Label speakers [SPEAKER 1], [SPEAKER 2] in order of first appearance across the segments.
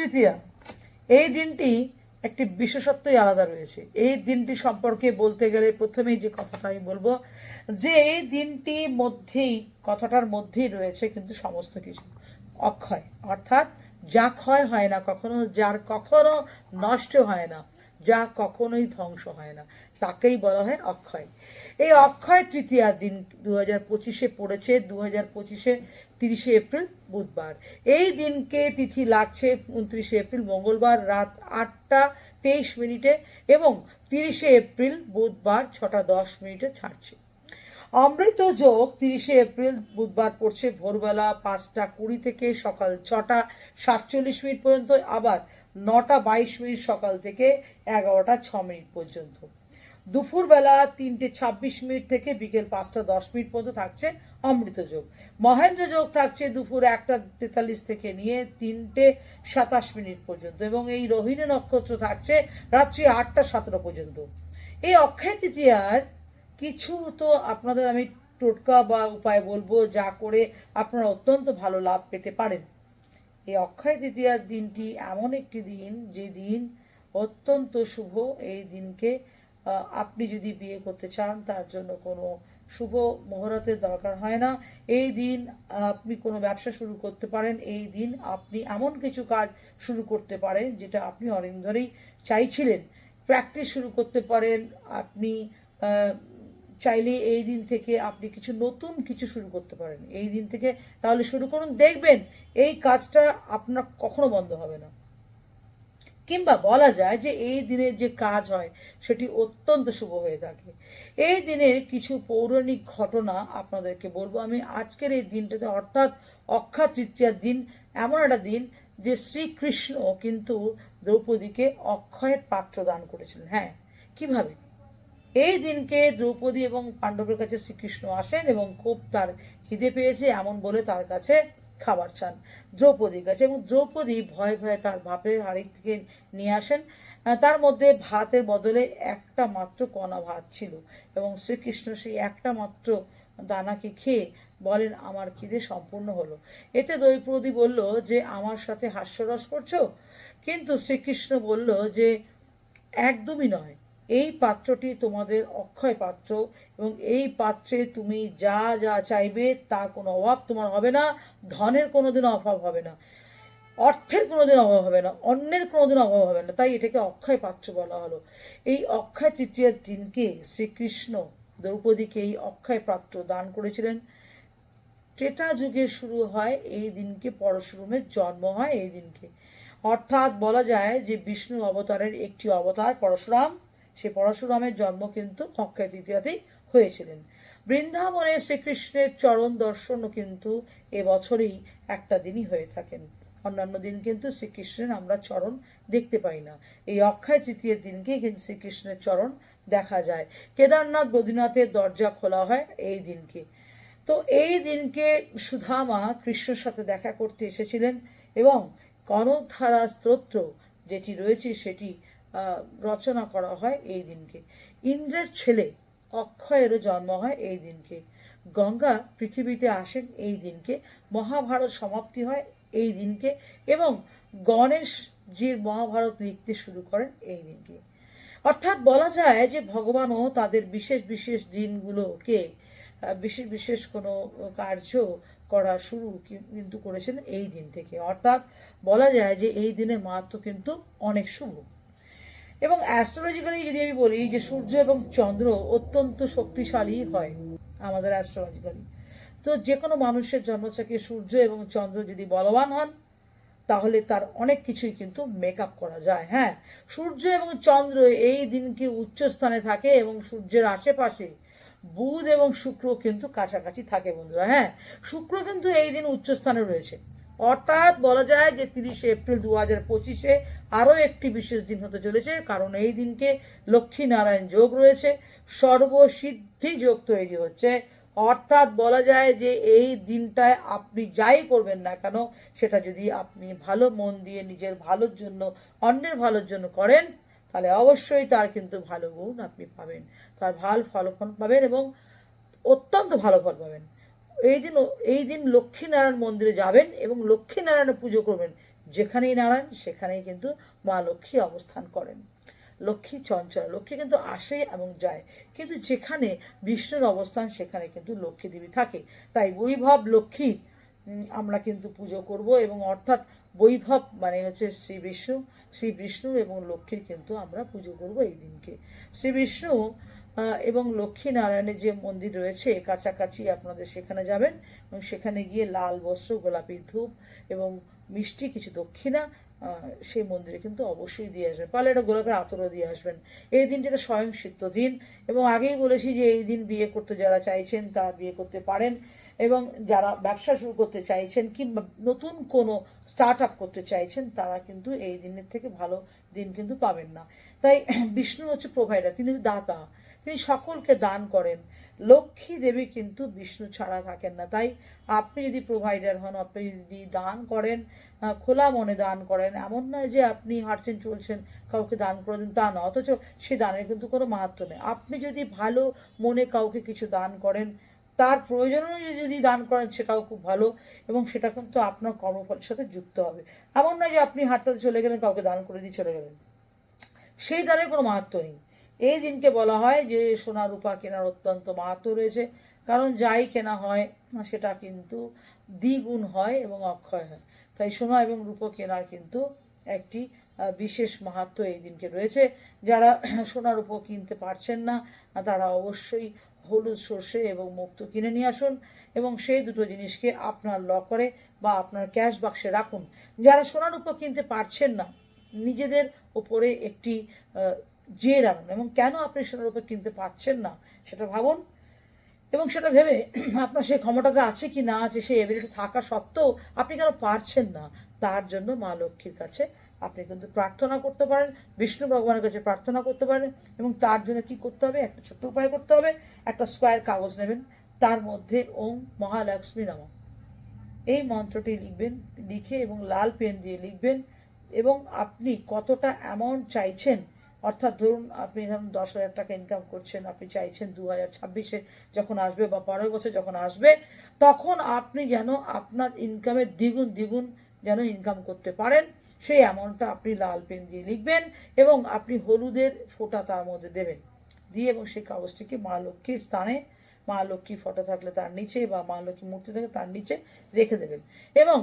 [SPEAKER 1] তৃতীয়া এই দিনটি একটি বিশেষত্বই আলাদা রয়েছে। এই দিনটি সম্পর্কে বলতে গেলে প্রথমেই যে কথাটা আমি বলব, যে এই দিনটি মধ্যেই, কথাটার মধ্যেই রয়েছে কিন্তু সমস্ত কিছু। অক্ষয়, অর্থাৎ যা ক্ষয় হয় না, কখনো যার কখনো নষ্ট হয় না, যা কখনোই ধ্বংস হয় না, তাকেই বলা হয় অক্ষয়। এই অক্ষয় তৃতীয়া দিন দু হাজার পঁচিশে পড়েছে দু হাজার পঁচিশে তিরিশে এপ্রিল বুধবার। এই দিনকে তিথি লাগছে উনত্রিশে এপ্রিল মঙ্গলবার রাত আটটা তেইশ মিনিটে এবং তিরিশে এপ্রিল বুধবার ছটা দশ মিনিটে ছাড়ছে। অমৃত যোগ তিরিশে এপ্রিল বুধবার পড়ছে ভোরবেলা পাঁচটা কুড়ি থেকে সকাল ছটা সাতচল্লিশ মিনিট পর্যন্ত, আবার নটা বাইশ মিনিট সকাল থেকে এগারোটা ছ মিনিট পর্যন্ত। দুপুরবেলা তিনটে ছাব্বিশ মিনিট থেকে বিকেল পাঁচটা দশ মিনিট পর্যন্ত থাকছে অমৃত যোগ। মহেন্দ্র যোগ থাকছে দুপুর একটা তেতাল্লিশ থেকে নিয়ে তিনটে সাতাশ মিনিট পর্যন্ত এবং এই রোহিণী নক্ষত্র থাকছে রাত্রি আটটা সতেরো পর্যন্ত। এই অক্ষয় তৃতীয়ার কিছু তো আপনাদের আমি টোটকা বা উপায় বলব যা করে আপনারা অত্যন্ত ভালো লাভ পেতে পারেন। এই অক্ষয় তৃতীয়ার দিনটি এমন একটি দিন যে দিন অত্যন্ত শুভ এই দিনকে আপনি যদি বিয়ে করতে চান, তার জন্য কোনো শুভ মুহূর্তের দরকার হয় না। এই দিন আপনি কোনো ব্যবসা শুরু করতে পারেন। এই দিন আপনি এমন কিছু কাজ শুরু করতে পারেন, যেটা আপনি অনেক ধরেই চাইছিলেন। প্র্যাকটিস শুরু করতে পারেন। আপনি চাইলে এই দিন থেকে আপনি কিছু নতুন কিছু শুরু করতে পারেন। এই দিন থেকে তাহলে শুরু করুন। দেখবেন এই কাজটা আপনার কখনো বন্ধ হবে না। কিংবা বলা যায় যে এই দিনের যে কাজ হয়, সেটি অত্যন্ত শুভ হয়ে থাকে। এই দিনের কিছু পৌরাণিক ঘটনা আপনাদেরকে বলব। আমি আজকের এই দিনটাতে অর্থাৎ অক্ষা তৃতীয়ার দিন, এমন একটা দিন যে শ্রীকৃষ্ণ কিন্তু দ্রৌপদীকে অক্ষয়ের পাত্র দান করেছিলেন। হ্যাঁ কীভাবে? এই দিনকে দ্রৌপদী এবং পাণ্ডবের কাছে শ্রীকৃষ্ণ আসেন এবং খুব তার খিদে পেয়েছে, এমন বলে তার কাছে খাবার চান। দ্রৌপদীর কাছে এবং দ্রৌপদী ভয়ে ভয়ে তার বাপের হাড়ি থেকে নিয়ে আসেন। তার মধ্যে ভাতের বদলে একটা মাত্র কণা ভাত ছিল এবং শ্রীকৃষ্ণ সেই একটা মাত্র দানাকে খেয়ে বলেন, আমার খিদে সম্পূর্ণ হলো। এতে দ্রৌপদী বলল যে, আমার সাথে হাস্যরস করছ? কিন্তু শ্রীকৃষ্ণ বলল যে, একদমই নয়। এই পাত্রটি তোমাদের অক্ষয় পাত্র এবং এই পাত্রে তুমি যা যা চাইবে তার কোনো অভাব তোমার হবে না, ধনের কোনোদিন অভাব হবে না, অর্থের কোনোদিন অভাব হবে না, অন্যের কোনোদিন অভাব হবে না। তাই এটাকে অক্ষয় পাত্র বলা হলো। এই অক্ষয় তৃতীয়ার দিনকে শ্রীকৃষ্ণ দ্রৌপদীকে এই অক্ষয় পাত্র দান করেছিলেন। ত্রেতা যুগে শুরু হয়, এই দিনকে পরশুরামের জন্ম হয়, এই দিনকে। অর্থাৎ বলা যায় যে বিষ্ণু অবতারের একটি অবতার পরশুরাম। সে পরশুরামের জন্ম কিন্তু অক্ষয় তৃতীয়াতেই হয়েছিলেন। বৃন্দাবনে শ্রীকৃষ্ণের চরণ দর্শনও কিন্তু এবছরেই একটা দিনই হয়ে থাকেন। অন্যান্য দিন কিন্তু শ্রীকৃষ্ণের আমরা চরণ দেখতে পাই না। এই অক্ষয় তৃতীয়ের দিনকে কিন্তু শ্রীকৃষ্ণের চরণ দেখা যায়। কেদারনাথ বদ্রীনাথের দরজা খোলা হয় এই দিনকে। তো এই দিনকে সুধামা কৃষ্ণের সাথে দেখা করতে এসেছিলেন এবং কনকধারা স্তোত্র যেটি রয়েছে সেটি রচনা করা হয় এই দিনকে। ইন্দ্রের ছেলে অক্ষয়েরও জন্ম হয় এই দিনকে। গঙ্গা পৃথিবীতে আসেন এই দিনকে। মহাভারত সমাপ্তি হয় এই দিনকে এবং গণেশজির মহাভারত লিখতে শুরু করেন এই দিনকে। অর্থাৎ বলা যায় যে ভগবানও তাদের বিশেষ বিশেষ দিনগুলোকে বিশেষ বিশেষ কোনো কার্য করা শুরু কিন্তু করেছেন এই দিন থেকে। অর্থাৎ বলা যায় যে এই দিনের মাহাত্ম কিন্তু অনেক শুভ। এবং অ্যাস্ট্রোলজিক্যালি যদি আমি বলি যে সূর্য এবং চন্দ্র অত্যন্ত শক্তিশালী হয়, আমাদের অ্যাস্ট্রোলজিক্যালি তো যে কোনো মানুষের জন্ম জন্মচাকে সূর্য এবং চন্দ্র যদি বলবান হন, তাহলে তার অনেক কিছুই কিন্তু মেকআপ করা যায় হ্যাঁ? সূর্য এবং চন্দ্র এই দিনকে উচ্চ স্থানে থাকে এবং সূর্যের আশেপাশে বুধ এবং শুক্র কিন্তু কাছাকাছি থাকে বন্ধুরা হ্যাঁ? শুক্র কিন্তু এই দিন উচ্চ স্থানে রয়েছে। অর্থাৎ বলা যায় যে তিরিশে এপ্রিল দু হাজার পঁচিশে আরও একটি বিশেষ দিন হতে চলেছে, কারণ এই দিনকে লক্ষ্মী নারায়ণ যোগ রয়েছে। সর্বসিদ্ধি যোগ তৈরি হচ্ছে। অর্থাৎ বলা যায় যে এই দিনটায় আপনি যাই করবেন না কেন, সেটা যদি আপনি ভালো মন দিয়ে নিজের ভালোর জন্য, অন্যের ভালোর জন্য করেন, তাহলে অবশ্যই তার কিন্তু ভালো গুণ আপনি পাবেন। তার ভালো ফলাফল পাবেন এবং অত্যন্ত ভালো ফল পাবেন। এই দিন এই দিন লক্ষ্মীনারায়ণ মন্দিরে যাবেন এবং লক্ষ্মীনারায়ণের পুজো করবেন। যেখানেই নারায়ণ, সেখানেই কিন্তু মা লক্ষ্মী অবস্থান করেন। লক্ষ্মী চঞ্চল, লক্ষ্মী কিন্তু আসে এবং যায়। কিন্তু যেখানে বিষ্ণুর অবস্থান, সেখানে কিন্তু লক্ষ্মী দেবী থাকে। তাই বৈভব লক্ষ্মী আমরা কিন্তু পুজো করব এবং অর্থাৎ বৈভব মানে হচ্ছে শ্রী বিষ্ণু শ্রী বিষ্ণু এবং লক্ষ্মীর কিন্তু আমরা পুজো করব এই দিনকে। শ্রী বিষ্ণু এবং লক্ষ্মী নারায়ণের যে মন্দির রয়েছে কাছাকাছি আপনাদের সেখানে যাবেন এবং সেখানে গিয়ে লাল বস্ত্র গোলাপি ধূপ এবং মিষ্টি, কিছু দক্ষিণা সেই মন্দিরে কিন্তু অবশ্যই দিয়ে আসবেন। পারলে একটা গোলাপের আতরও দিয়ে আসবেন। এই দিনটা একটা স্বয়ং সিদ্ধ দিন এবং আগেই বলেছি যে এই দিন বিয়ে করতে যারা চাইছেন তারা বিয়ে করতে পারেন এবং যারা ব্যবসা শুরু করতে চাইছেন কিংবা নতুন কোনো স্টার্ট আপ করতে চাইছেন তারা কিন্তু এই দিনের থেকে ভালো দিন কিন্তু পাবেন না। তাই বিষ্ণু হচ্ছে প্রোভাইডার তিনি দাতা। তিনি সকলকে দান করেন। লক্ষ্মী দেবী কিন্তু বিষ্ণু ছাড়া থাকেন না। তাই আপনি যদি প্রোভাইডার হন, আপনি যদি দান করেন খোলা মনে দান করেন, এমন নয় যে আপনি হাঁটছেন, চলছেন, কাউকে দান করে দিন, তা না অথচ সে দানের কিন্তু কোনো মাহাত্ম নেই। আপনি যদি ভালো মনে কাউকে কিছু দান করেন, তার প্রয়োজন অনুযায়ী যদি দান করেন সেটাও খুব ভালো এবং সেটা কিন্তু আপনার কর্মফলের সাথে যুক্ত হবে। এমন নয় যে আপনি হাঁটতে চলে গেলেন, কাউকে দান করে দিয়ে চলে গেলেন। সেই দানের কোনো মাহাত্ম নেই। এই দিনকে বলা হয় যে সোনা রূপা কেনার অত্যন্ত মাহাত্ম রয়েছে। কারণ যাই কেনা হয়, সেটা কিন্তু দ্বিগুণ হয় এবং অক্ষয় হয়। তাই সোনা এবং রূপো কেনার কিন্তু একটি বিশেষ মাহাত্ম এই দিনকে রয়েছে। যারা সোনা রূপো কিনতে পারছেন না, তারা অবশ্যই হলুদ সর্ষে এবং মুক্ত কিনে নিয়ে আসুন এবং সেই দুটো জিনিসকে আপনার লকারে বা আপনার ক্যাশ বাক্সে রাখুন। যারা সোনার উপর কিনতে পারছেন না, নিজেদের ওপরে একটি আহ, রাখুন এবং কেন আপনি সেটার উপর কিনতে পারছেন না সেটা ভাবুন। এবং সেটা ভেবে আপনার সেই ক্ষমতাটা আছে কি না আছে সেই এবিলিটি থাকা সত্ত্বেও আপনি কেন পারছেন না তার জন্য মা লক্ষ্মীর কাছে আপনি কিন্তু প্রার্থনা করতে পারেন বিষ্ণু ভগবানের কাছে প্রার্থনা করতে পারেন এবং তার জন্য কি করতে হবে একটা ছোট্ট উপায় করতে হবে একটা স্কোয়ার কাগজ নেবেন তার মধ্যে ওম মহালক্ষ্মী নম এই মন্ত্রটি লিখবেন লিখে এবং লাল পেন দিয়ে লিখবেন এবং আপনি কতটা অ্যামাউন্ট চাইছেন অর্থাৎ ধরুন আপনি ধরুন দশ হাজার টাকা ইনকাম করছেন, আপনি চাইছেন দু হাজার ছাব্বিশে যখন আসবে বা পরের বছর যখন আসবে, তখন আপনি যেন আপনার ইনকামের দ্বিগুণ দ্বিগুণ যেন ইনকাম করতে পারেন। সেই অ্যামাউন্টটা আপনি লাল পেন দিয়ে লিখবেন এবং আপনি হলুদের ফোঁটা তার মধ্যে দেবেন। দিয়ে এবং সেই কাগজটিকে মা লক্ষ্মীর স্থানে, মা লক্ষ্মী ফটো থাকলে তার নিচে বা মা লক্ষ্মী মূর্তি থাকলে তার নিচে রেখে দেবেন। এবং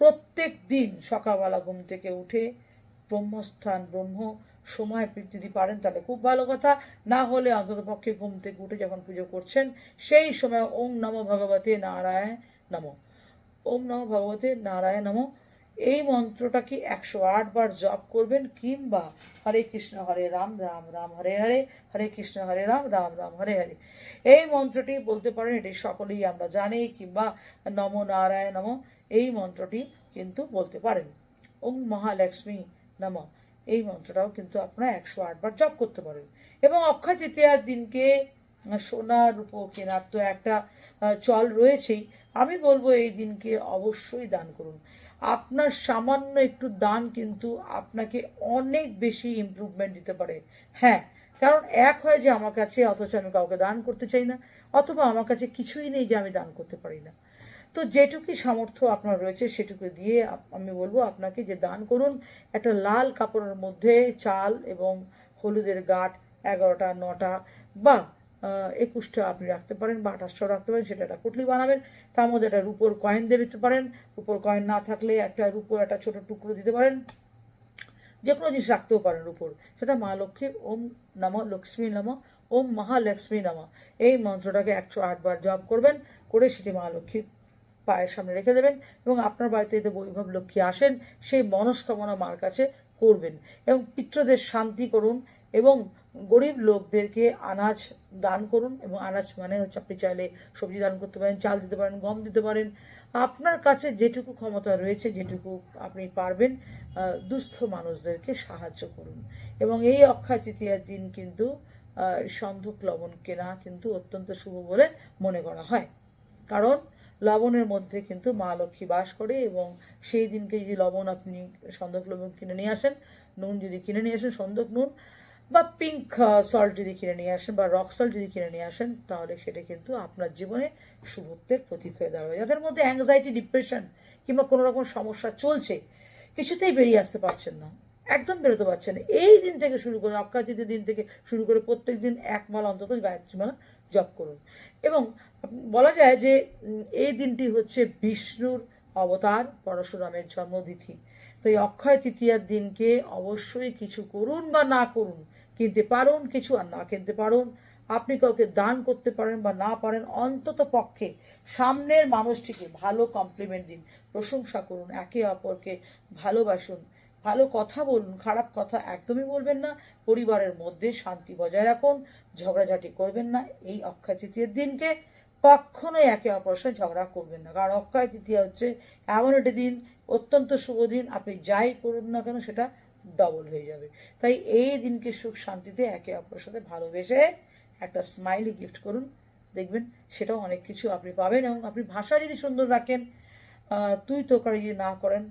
[SPEAKER 1] প্রত্যেক দিন সকালবেলা ঘুম থেকে উঠে ব্রহ্মস্থান, ব্রহ্ম সময় যদি পারেন তাহলে খুব ভালো কথা। না হলে অন্তত পক্ষে ঘুম থেকে উঠে যখন পুজো করছেন, সেই সময় ওম নম ভগবতে নারায়ণ নম। ওম নম ভগবতে নারায়ণ নম। এই মন্ত্রটাকে একশো আট বার জপ করবেন? কিংবা হরে কৃষ্ণ, হরে রাম রাম রাম, হরে হরে হরে কৃষ্ণ, হরে রাম রাম রাম, হরে হরে। এই মন্ত্রটি বলতে পারেন, এটি সকলেই আমরা জানি, কিংবা নম নারায়ণ নম। এই মন্ত্রটি কিন্তু বলতে পারেন। ওম মহালক্ষ্মী নম। এই মন্ত্রটাও কিন্তু আপনারা একশো আটবার জপ করতে পারেন। এবং অক্ষয় তৃতীয়ার দিনকে সোনা রূপো কেনার তো একটা চল রয়েছেই, আমি বলব এই দিনকে অবশ্যই দান করুন। আপনার সামান্য একটু দান কিন্তু আপনাকে অনেক বেশি ইমপ্রুভমেন্ট দিতে পারে। হ্যাঁ কারণ এক হয় যে আমার কাছে, অথচ আমি কাউকে দান করতে চাই না, অথবা আমার কাছে কিছুই নেই যে আমি দান করতে পারি না। তো যেটুকু সামর্থ্য আপনার রয়েছে সেটুকু দিয়ে আমি বলব আপনাকে যে দান করুন। একটা লাল কাপড়ের মধ্যে চাল এবং হলুদের গাঠ এগারোটা, নটা বা একুশটা আপনি রাখতে পারেন বা আঠাশটাও রাখতে পারেন, সেটা একটা পুটলি বানাবেন। তার মধ্যে একটা রুপোর কয়েন দিয়ে দিতে পারেন। রুপোর কয়েন না থাকলে একটা রুপোর একটা ছোট টুকরো দিতে পারেন। যে কোনো জিনিস রাখতেও পারেন উপর সেটা মা লক্ষ্মীর ওম নম লক্ষ্মী নম, ওম মহালক্ষ্মী নম। এই মন্ত্রটাকে একশো আটবার জপ করবেন, করে সেটি মা লক্ষ্মীর পায়ের সামনে রেখে দেবেন এবং আপনার বাড়িতে যদি বৈভব লক্ষ্মী আসেন, সেই মনস্কামনা মার কাছে করবেন এবং পিত্রদের শান্তি করুন এবং গরিব লোকদেরকে আনাজ দান করুন এবং আনাজ মানে হচ্ছে আপনি চাইলে সবজি দান করতে পারেন, চাল দিতে পারেন, গম দিতে পারেন। আপনার কাছে যেটুকু ক্ষমতা রয়েছে, যেটুকু আপনি পারবেন দুস্থ মানুষদেরকে সাহায্য করুন। এবং এই অক্ষয় তৃতীয়ার দিন কিন্তু সন্ধক লবণ কেনা কিন্তু অত্যন্ত শুভ বলে মনে করা হয়। কারণ লবণের মধ্যে কিন্তু মা লক্ষ্মী বাস করে এবং সেই দিনকে যদি লবণ আপনি সন্দক লবণ কিনে নিয়ে আসেন, নুন যদি কিনে নিয়ে আসেন, সন্দক নুন বা পিঙ্ক সল্ট যদি কিনে নিয়ে আসেন বা রক সল্ট যদি কিনে নিয়ে আসেন, তাহলে সেটা কিন্তু আপনার জীবনে শুভত্বের প্রতীক হয়ে দাঁড়াবে। যাদের মধ্যে অ্যাংজাইটি ডিপ্রেশন কিংবা কোনো রকম সমস্যা চলছে, কিছুতেই বেরিয়ে আসতে পারছেন না। একদম বেরোতে পারছে না। এই দিন থেকে শুরু করে অক্ষয় তৃতীয় দিন থেকে শুরু করে প্রত্যেক দিন এক মাল, অন্তত গায়ত্রী মালা জপ করুন। এবং বলা যায় যে এই দিনটি হচ্ছে বিষ্ণুর অবতার, পরশুরামের জন্মতিথি। তো এই অক্ষয় তৃতীয়ার দিনকে অবশ্যই কিছু করুন বা না করুন, কিনতে পারুন, কিছু আর না কিনতে পারুন, আপনি কাউকে দান করতে পারেন বা না পারেন, অন্তত পক্ষে সামনের মানুষটিকে ভালো কমপ্লিমেন্ট দিন, প্রশংসা করুন, একে অপরকে ভালোবাসুন ভালো কথা বলুন, খারাপ কথা একদমই বলবেন না। পরিবারের মধ্যে শান্তি বজায় রাখুন, ঝগড়াঝাটি করবেন না। এই অক্ষয় তৃতীয়ের দিনকে কখনোই একে অপরের সাথে ঝগড়া করবেন না। কারণ অক্ষয় তৃতীয়া হচ্ছে এমন একটি দিন, অত্যন্ত শুভ দিন, আপনি যাই করুন না কেন সেটা ডবল হয়ে যাবে। তাই এই দিনকে সুখ শান্তিতে একে অপরের সাথে ভালোবেসে একটা স্মাইলি গিফট করুন। দেখবেন সেটাও অনেক কিছু আপনি পাবেন এবং আপনি ভাষা যদি সুন্দর রাখেন তুই তোকারি যদি না করেন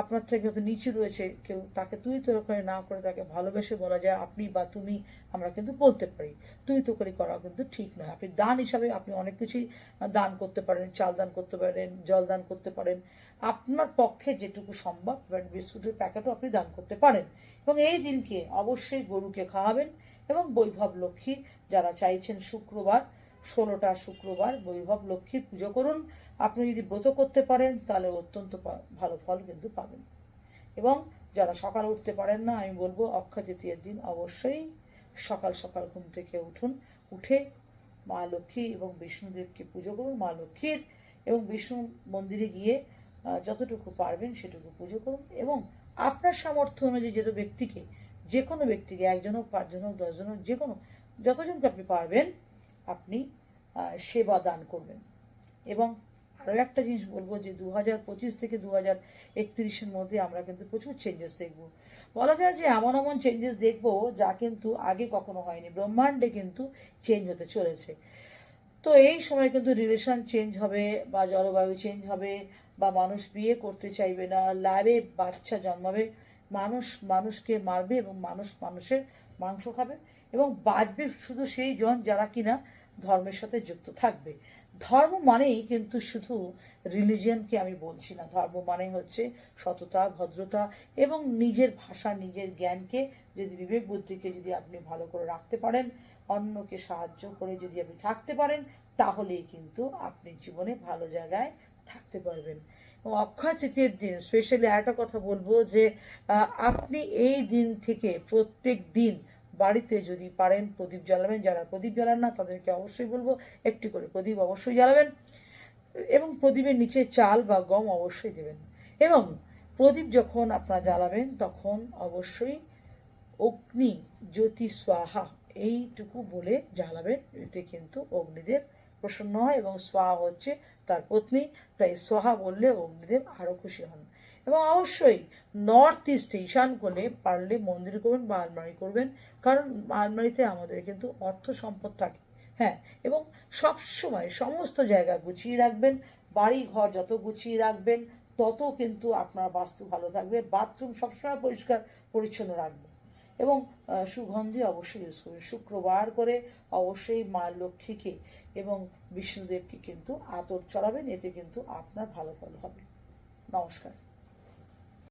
[SPEAKER 1] আপনার থেকে হয়তো নিচু রয়েছে কেউ, তাকে তুই তোকারি না করে তাকে ভালোবেসে বলা যায়, আপনি বা তুমি, আমরা কিন্তু বলতে পারি। তুই তোকারি করা কিন্তু ঠিক নয়। আপনি দান হিসাবে আপনি অনেক কিছুই দান করতে পারেন, চাল দান করতে পারেন, জল দান করতে পারেন। আপনার পক্ষে যেটুকু সম্ভব বিস্কুটের প্যাকেটও আপনি দান করতে পারেন। এবং এই দিনকে অবশ্যই গরুকে খাওয়াবেন এবং বৈভব লক্ষ্মী যারা চাইছেন শুক্রবার ষোলোটা শুক্রবার বৈভব লক্ষ্মীর পুজো করুন। আপনি যদি ব্রত করতে পারেন, তাহলে অত্যন্ত ভালো ফল কিন্তু পাবেন। এবং যারা সকাল উঠতে পারেন না, আমি বলব অক্ষয় তৃতীয়ের দিন অবশ্যই সকাল সকাল ঘুম থেকে উঠুন। উঠে মা লক্ষ্মী এবং বিষ্ণুদেবকে পুজো করুন। মা লক্ষ্মীর এবং বিষ্ণু মন্দিরে গিয়ে যতটুকু পারবেন সেটুকু পুজো করুন। এবং আপনার সামর্থ্য অনুযায়ী যেটা ব্যক্তিকে, যে কোনো ব্যক্তিকে একজন হোক পাঁচজন হোক দশজন হোক যে কোনো, যতজনকে আপনি পারবেন আপনি সেবা দান করবেন। এবং আরও একটা জিনিস বলব যে দু হাজার পঁচিশ থেকে দু হাজার একত্রিশের মধ্যে আমরা কিন্তু প্রচুর চেঞ্জেস দেখব। বলা যায় যে, এমন এমন চেঞ্জেস দেখব যা কিন্তু আগে কখনো হয়নি। ব্রহ্মাণ্ডে কিন্তু চেঞ্জ হতে চলেছে। তো এই সময় কিন্তু রিলেশন চেঞ্জ হবে বা জলবায়ু চেঞ্জ হবে বা মানুষ বিয়ে করতে চাইবে না ল্যাবে বাচ্চা জন্মাবে, মানুষ মানুষকে মারবে এবং মানুষ মানুষের মাংস খাবে এবং বাঁচবে শুধু সেই জন যারা কিনা ধর্মের সাথে যুক্ত থাকবে। ধর্ম মানেই কিন্তু শুধু রিলিজিয়নকে আমি বলছি না। ধর্ম মানে হচ্ছে সততা, ভদ্রতা এবং নিজের ভাষা, নিজের জ্ঞানকে যদি বিবেক বুদ্ধিকে যদি আপনি ভালো করে রাখতে পারেন, অন্যকে সাহায্য করে যদি আপনি থাকতে পারেন, তাহলেই কিন্তু আপনি জীবনে ভালো জায়গায় থাকতে পারবেন। এবং অক্ষয় তৃতীয়ের দিন স্পেশালি একটা কথা বলব যে আপনি এই দিন থেকে প্রত্যেক দিন বাড়িতে যদি পারেন প্রদীপ জ্বালাবেন, যারা প্রদীপ জ্বালান না, তাদেরকে অবশ্যই বলব একটি করে প্রদীপ অবশ্যই জ্বালাবেন এবং প্রদীপের নিচে চাল বা গম অবশ্যই দেবেন। এবং প্রদীপ যখন আপনারা জ্বালাবেন, তখন অবশ্যই অগ্নি জ্যোতি স্বাহা এইটুকু বলে জ্বালাবেন। এতে কিন্তু অগ্নিদেব প্রসন্ন হয় এবং স্বাহা হচ্ছে তার পত্নী। তাই সোহা বললে অগ্নিদেব আরও খুশি হন। এবং অবশ্যই নর্থ ইস্টে ঈশান কোণে পারলে মন্দির করবেন বা আলমারি করবেন, কারণ আলমারিতে আমাদের কিন্তু অর্থ সম্পদ থাকে। হ্যাঁ এবং সব সময় সমস্ত জায়গা গুছিয়ে রাখবেন বাড়ি ঘর যত গুছিয়ে রাখবেন, তত কিন্তু আপনার বাস্তু ভালো থাকবে, বাথরুম সবসময় পরিষ্কার, পরিচ্ছন্ন রাখবেন। এবং সুগন্ধি অবশ্যই ইউজ করবেন। শুক্রবার করে অবশ্যই মা লক্ষ্মীকে এবং বিষ্ণুদেবকে কিন্তু আতর চড়াবেন, এতে কিন্তু আপনার ভালো ফল হবে। নমস্কার।